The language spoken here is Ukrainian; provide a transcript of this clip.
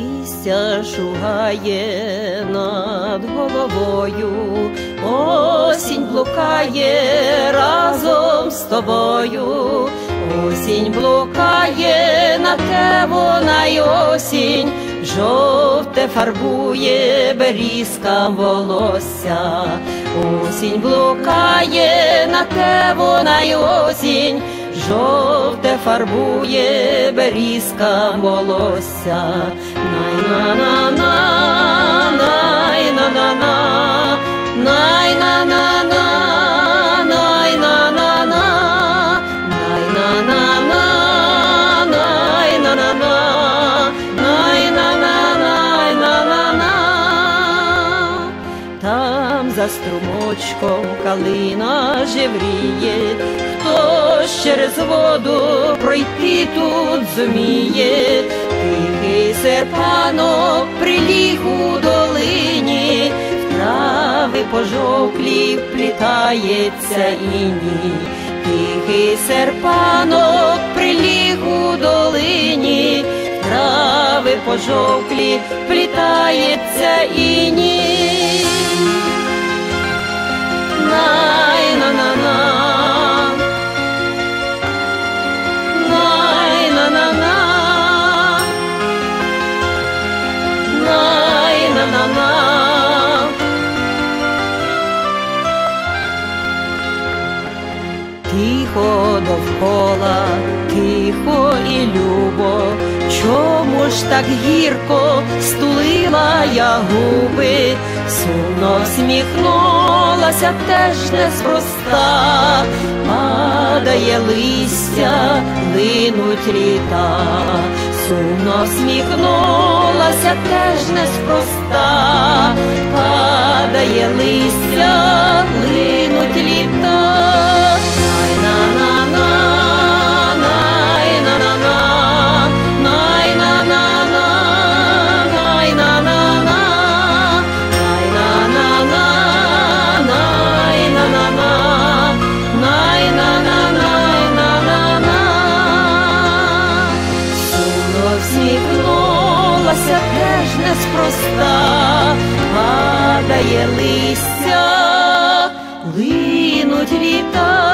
листя шугає над головою, осінь блукає разом з тобою, осінь блукає на те вона й осінь, жовте фарбує берізкам волосся, осінь блукає на те вона й осінь жовте фарбує берізка волосся. Най-на-на-на, най-на-на-на, най-на-на-на, за струмочком калина жевріє, хтось через воду пройти тут зуміє, тихий серпанок приліг у долині, в трави пожовклі вплітається іні, тихий серпанок приліг у долині, в трави пожовклі вплітається іні. Тихо довкола, тихо і любо, чому ж так гірко стулила я губи, сумно всміхнулася теж неспроста, падає листя, линуть літа, сумно всміхнулася теж неспроста, падає листя, всміхнулася теж неспроста, падає листя, линуть літа.